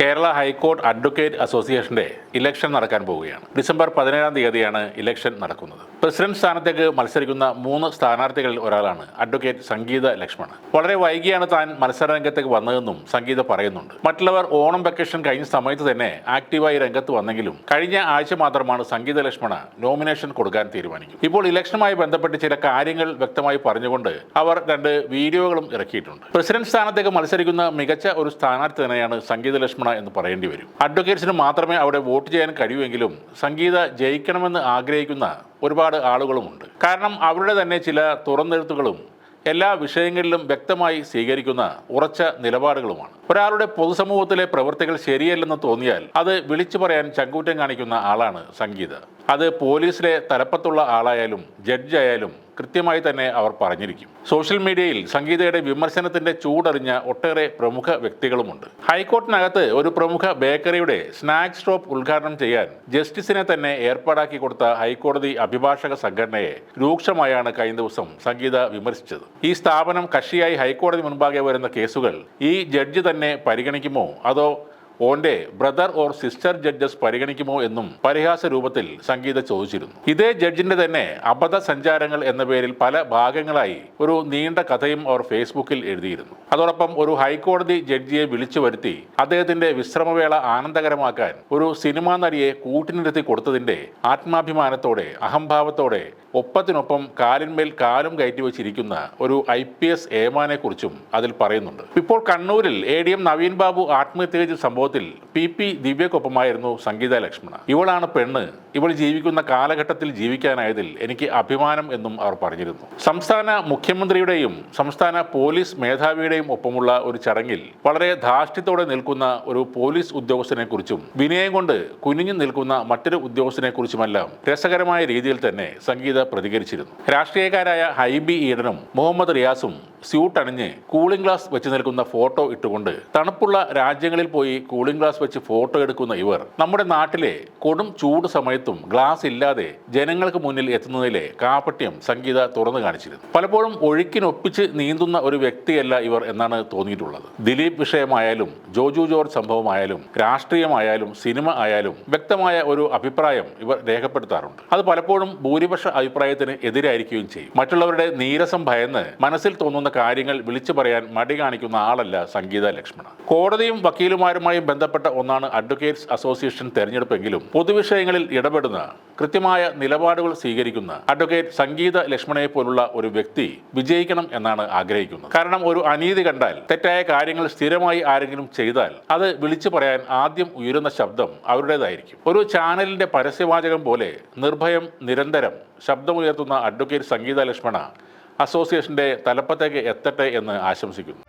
Kerala high court advocate അസോസിയേഷന്റെ election നടക്കാൻ പോവുകയാണ്. ഡിസംബർ പതിനേഴാം തീയതിയാണ് ഇലക്ഷൻ നടക്കുന്നത്. പ്രസിഡന്റ് സ്ഥാനത്തേക്ക് മത്സരിക്കുന്ന മൂന്ന് സ്ഥാനാർത്ഥികളിൽ ഒരാളാണ് അഡ്വക്കേറ്റ് സംഗീത ലക്ഷ്മൺ വളരെ വൈകിയാണ് താൻ മത്സരരംഗത്തേക്ക് വന്നതെന്നും സംഗീത പറയുന്നുണ്ട്. മറ്റുള്ളവർ ഓണം വെക്കേഷൻ കഴിഞ്ഞ സമയത്ത് തന്നെ ആക്റ്റീവായി രംഗത്ത് വന്നെങ്കിലും കഴിഞ്ഞ ആഴ്ച മാത്രമാണ് സംഗീത ലക്ഷ്മണ നോമിനേഷൻ കൊടുക്കാൻ തീരുമാനിക്കും ഇപ്പോൾ ഇലക്ഷനുമായി ബന്ധപ്പെട്ട് ചില കാര്യങ്ങൾ വ്യക്തമായി പറഞ്ഞുകൊണ്ട് അവർ രണ്ട് വീഡിയോകളും ഇറക്കിയിട്ടുണ്ട്. പ്രസിഡന്റ് സ്ഥാനത്തേക്ക് മത്സരിക്കുന്ന മികച്ച ഒരു സ്ഥാനാർത്ഥി തന്നെയാണ് സംഗീത ലക്ഷ്മണ എന്ന് പറയേണ്ടി വരും. അഡ്വക്കേറ്റ്സിന് മാത്രമേ അവിടെ വോട്ട് ചെയ്യാൻ കഴിയുമെങ്കിലും സംഗീത ജയിക്കണമെന്ന് ആഗ്രഹിക്കുന്ന ഒരുപാട് ആളുകളുമുണ്ട്. കാരണം അവരുടെ തന്നെ ചില തുറന്നെഴുത്തുകളും എല്ലാ വിഷയങ്ങളിലും വ്യക്തമായി സ്വീകരിക്കുന്ന ഉറച്ച നിലപാടുകളുമാണ്. ഒരാളുടെ പൊതുസമൂഹത്തിലെ പ്രവൃത്തികൾ ശരിയല്ലെന്ന് തോന്നിയാൽ അത് വിളിച്ചു പറയാൻ ചങ്കൂറ്റം കാണിക്കുന്ന ആളാണ് സംഗീത. അത് പോലീസിലെ തലപ്പത്തുള്ള ആളായാലും ജഡ്ജായാലും കൃത്യമായി തന്നെ അവർ പറഞ്ഞിരിക്കും. സോഷ്യൽ മീഡിയയിൽ സംഗീതയുടെ വിമർശനത്തിന്റെ ചൂടറിഞ്ഞ ഒട്ടേറെ പ്രമുഖ വ്യക്തികളുമുണ്ട്. ഹൈക്കോർട്ടിനകത്ത് ഒരു പ്രമുഖ ബേക്കറിയുടെ സ്നാക്ക് സ്റ്റോപ്പ് ഉദ്ഘാടനം ചെയ്യാൻ ജസ്റ്റിസിനെ തന്നെ ഏർപ്പാടാക്കി കൊടുത്ത ഹൈക്കോടതി അഭിഭാഷക സംഘടനയെ രൂക്ഷമായാണ് കഴിഞ്ഞ ദിവസം സംഗീത വിമർശിച്ചത്. ഈ സ്ഥാപനം കക്ഷിയായി ഹൈക്കോടതി മുൻപാകെ വരുന്ന കേസുകൾ ഈ ജഡ്ജി തന്നെ പരിഗണിക്കുമോ? അതോ ഓന്റെ ബ്രദർ ഓർ സിസ്റ്റർ ജഡ്ജസ് പരിഗണിക്കുമോ എന്നും പരിഹാസ രൂപത്തിൽ സംഗീത ചോദിച്ചിരുന്നു. ഇതേ ജഡ്ജിന്റെ തന്നെ അബദ്ധ സഞ്ചാരങ്ങൾ എന്ന പേരിൽ പല ഭാഗങ്ങളായി ഒരു നീണ്ട കഥയും അവർ ഫേസ്ബുക്കിൽ എഴുതിയിരുന്നു. അതോടൊപ്പം ഒരു ഹൈക്കോടതി ജഡ്ജിയെ വിളിച്ചു വരുത്തി അദ്ദേഹത്തിന്റെ വിശ്രമവേള ആനന്ദകരമാക്കാൻ ഒരു സിനിമാ നടിയെ കൂട്ടിനിരുത്തി കൊടുത്തതിന്റെ ആത്മാഭിമാനത്തോടെ അഹംഭാവത്തോടെ ഒപ്പത്തിനൊപ്പം കാലിന്മേൽ കാലും കയറ്റി വെച്ചിരിക്കുന്ന ഒരു ഐ പി എസ് ഏമാനെ കുറിച്ചും അതിൽ പറയുന്നുണ്ട്. ഇപ്പോൾ കണ്ണൂരിൽ A D M Naveen Babu ആത്മഹത്യ ചെയ്ത സംഭവത്തിൽ പി പി ദിവ്യക്കൊപ്പമായിരുന്നു സംഗീത ലക്ഷ്മണ. ഇവളാണ് പെണ്ണ്. ഇവൾ ജീവിക്കുന്ന കാലഘട്ടത്തിൽ ജീവിക്കാനായതിൽ എനിക്ക് അഭിമാനം എന്നും അവർ പറഞ്ഞിരുന്നു. സംസ്ഥാന മുഖ്യമന്ത്രിയുടെയും സംസ്ഥാന പോലീസ് മേധാവിയുടെയും ഒപ്പമുള്ള ഒരു ചടങ്ങിൽ വളരെ ധാർഷ്ട്യത്തോടെ നിൽക്കുന്ന ഒരു പോലീസ് ഉദ്യോഗസ്ഥനെക്കുറിച്ചും വിനയം കൊണ്ട് കുനിഞ്ഞു നിൽക്കുന്ന മറ്റൊരു ഉദ്യോഗസ്ഥനെക്കുറിച്ചുമെല്ലാം രസകരമായ രീതിയിൽ തന്നെ സംഗീത പ്രതികരിച്ചിരുന്നു. രാഷ്ട്രീയക്കാരായ ഹൈബി ഈഡനും മുഹമ്മദ് റിയാസും സ്യൂട്ട് അണിഞ്ഞ് കൂളിംഗ് ഗ്ലാസ് വെച്ച് നിൽക്കുന്ന ഫോട്ടോ ഇട്ടുകൊണ്ട് തണുപ്പുള്ള രാജ്യങ്ങളിൽ പോയി കൂളിംഗ് ഗ്ലാസ് വെച്ച് ഫോട്ടോ എടുക്കുന്ന ഇവർ നമ്മുടെ നാട്ടിലെ കൊടും ചൂട് സമയത്തും ഗ്ലാസ് ഇല്ലാതെ ജനങ്ങൾക്ക് മുന്നിൽ എത്തുന്നതിലെ കാപട്യം സംഗീത തുറന്നു കാണിച്ചിരുന്നു. പലപ്പോഴും ഒഴുക്കിനൊപ്പിച്ച് നീന്തുന്ന ഒരു വ്യക്തിയല്ല ഇവർ എന്നാണ് തോന്നിയിട്ടുള്ളത്. ദിലീപ് വിഷയമായാലും ജോജു ജോർജ് സംഭവമായാലും രാഷ്ട്രീയമായാലും സിനിമ ആയാലും വ്യക്തമായ ഒരു അഭിപ്രായം ഇവർ രേഖപ്പെടുത്താറുണ്ട്. അത് പലപ്പോഴും ഭൂരിപക്ഷ അഭിപ്രായത്തിന് എതിരായിരിക്കുകയും ചെയ്യും. മറ്റുള്ളവരുടെ നീരസം ഭയന്ന് മനസ്സിൽ തോന്നുന്ന കാര്യങ്ങൾ വിളിച്ചു പറയാൻ മടി കാണിക്കുന്ന ആളല്ല സംഗീത ലക്ഷ്മണ. കോടതിയും വക്കീലുമാരുമായും ബന്ധപ്പെട്ട ഒന്നാണ് അഡ്വക്കേറ്റ്സ് അസോസിയേഷൻ തെരഞ്ഞെടുപ്പെങ്കിലും പൊതുവിഷയങ്ങളിൽ ഇടപെടുന്ന കൃത്യമായ നിലപാടുകൾ സ്വീകരിക്കുന്ന അഡ്വക്കേറ്റ് സംഗീത ലക്ഷ്മണയെ പോലുള്ള ഒരു വ്യക്തി വിജയിക്കണം എന്നാണ് ആഗ്രഹിക്കുന്നത്. കാരണം ഒരു അനീതി കണ്ടാൽ തെറ്റായ കാര്യങ്ങൾ സ്ഥിരമായി ആരെങ്കിലും ചെയ്താൽ അത് വിളിച്ചു പറയാൻ ആദ്യം ഉയരുന്ന ശബ്ദം അവരുടേതായിരിക്കും. ഒരു ചാനലിന്റെ പരസ്യവാചകം പോലെ നിർഭയം നിരന്തരം ശബ്ദമുയർത്തുന്ന അഡ്വക്കേറ്റ് സംഗീത ലക്ഷ്മണ അസോസിയേഷന്റെ തലപ്പത്തേക്ക് എത്തട്ടെ എന്ന് ആശംസിക്കുന്നു.